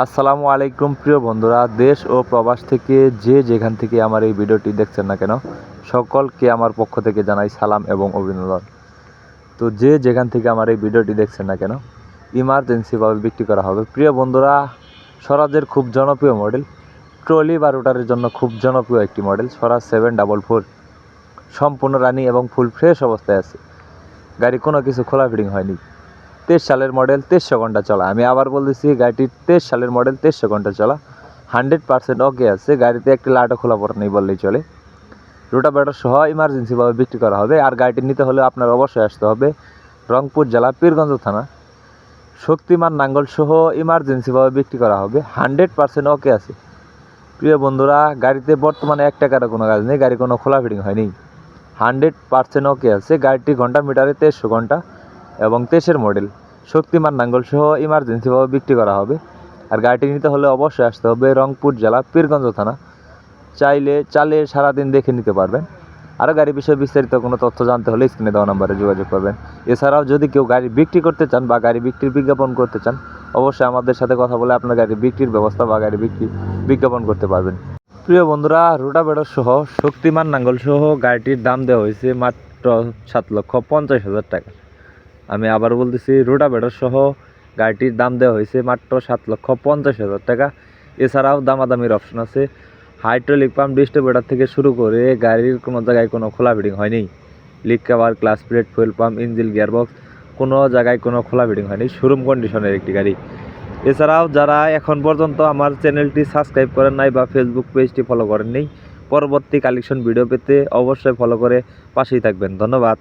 আসসালামু আলাইকুম প্রিয় বন্ধুরা, দেশ ও প্রবাস থেকে যে যেখান থেকে আমার এই ভিডিওটি দেখছেন না কেন, সকলকে আমার পক্ষ থেকে জানাই সালাম এবং অভিনন্দন। তো যে যেখান থেকে আমার এই ভিডিওটি দেখছেন না কেন ইমার্জেন্সিভাবে বিক্রি করা হবে। প্রিয় বন্ধুরা, স্বরাজের খুব জনপ্রিয় মডেল ট্রলি বা রোটারের জন্য খুব জনপ্রিয় একটি model Swaraj seven double four সম্পূর্ণ রানি এবং ফুল ফ্রেশ অবস্থায় আছে। গাড়ি কোনো কিছু খোলা ফিটিং হয়নি। তেইশ সালের মডেল তেইশশো ঘণ্টা চলা। আমি আবার বলতেছি, গাড়িটি তেইশ সালের মডেল তেইশশো ঘণ্টা চলা। হান্ড্রেড পার্সেন্ট ওকে আছে। গাড়িতে একটি লাইটও খোলা পড়া নেই বললেই চলে। রোটা ব্যাটার সহ ইমার্জেন্সিভাবে বিক্রি করা হবে। আর গাড়িটি নিতে হলে আপনার অবশ্যই আসতে হবে রংপুর জেলা পীরগঞ্জ থানা। শক্তিমান নাঙ্গল সহ ইমার্জেন্সিভাবে বিক্রি করা হবে। হান্ড্রেড পার্সেন্ট ওকে আছে। প্রিয় বন্ধুরা, গাড়িতে বর্তমানে এক টাকারও কোনো কাজ নেই। গাড়ি কোনো খোলা ফিটিং হয়নি। হান্ড্রেড পার্সেন্ট ওকে আছে। গাড়িটি ঘণ্টা মিটারে তেইশশো ঘণ্টা এবং তেইশের মডেল শক্তিমান নাঙ্গল সহ ইমার্জেন্সিভাবে বিক্রি করা হবে। আর গাড়িটি নিতে হলে অবশ্যই আসতে হবে রংপুর জেলা পীরগঞ্জ থানা। চাইলে চালে সারাদিন দেখে নিতে পারবেন। আরও গাড়ি বিষয়ে বিস্তারিত কোনো তথ্য জানতে হলে স্ক্রিনে দেওয়া নাম্বারে যোগাযোগ করবেন। এছাড়াও যদি কেউ গাড়ি বিক্রি করতে চান বা গাড়ি বিক্রির বিজ্ঞাপন করতে চান, অবশ্যই আমাদের সাথে কথা বলে আপনার গাড়ি বিক্রির ব্যবস্থা বা গাড়ি বিক্রি বিজ্ঞাপন করতে পারবেন। প্রিয় বন্ধুরা, রোটাভেটর সহ শক্তিমান নাঙ্গল সহ গাড়িটির দাম দেওয়া হয়েছে মাত্র সাত লক্ষ পঞ্চাশ হাজার টাকা। আমি আবার বলতেছি রোটাভেটর সহ গাড়িটির দাম দেওয়া হয়েছে মাত্র সাত লক্ষ পঞ্চাশ হাজার টাকা। এছাড়াও দামাদামির অপশন আছে। হাইড্রোলিক পাম্প ডিস্ট্রিবিউটার থেকে শুরু করে গাড়ির কোনো জায়গায় কোনো খোলা ফিটিং হয়নি। Leak cover clutch plate fuel pump engine gearbox কোনো জায়গায় কোনো খোলা ফিটিং হয়নি। শোরুম কন্ডিশনের একটি গাড়ি। এছাড়াও যারা এখন পর্যন্ত আমার চ্যানেলটি সাবস্ক্রাইব করেন নাই বা ফেসবুক পেজটি ফলো করেন নাই পরবর্তী কালেকশন ভিডিও পেতে অবশ্যই ফলো করে পাশেই থাকবেন। ধন্যবাদ।